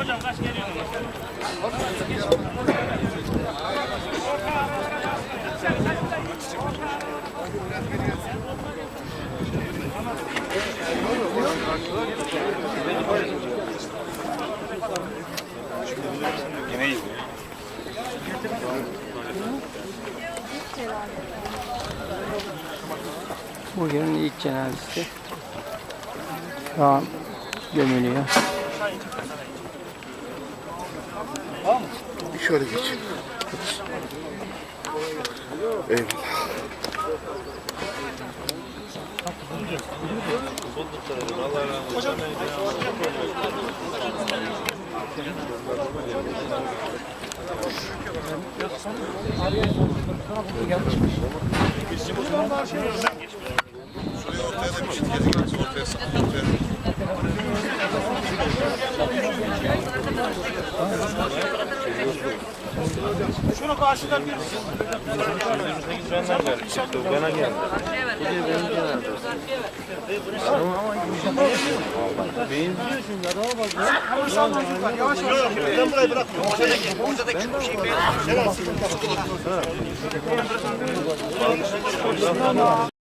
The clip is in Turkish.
Hocam kaç geliyor? Bugünün ilk cenazesi. Şu an gömülüyor. Şöyle geç. Eyvallah. Şuraya ortaya da bir şey diyecek. Ortaya. Ortaya. Şunu karşıdan bir Ben burayı bırakmıyorum. Ortadaki, ortadaki şeyi beğendim.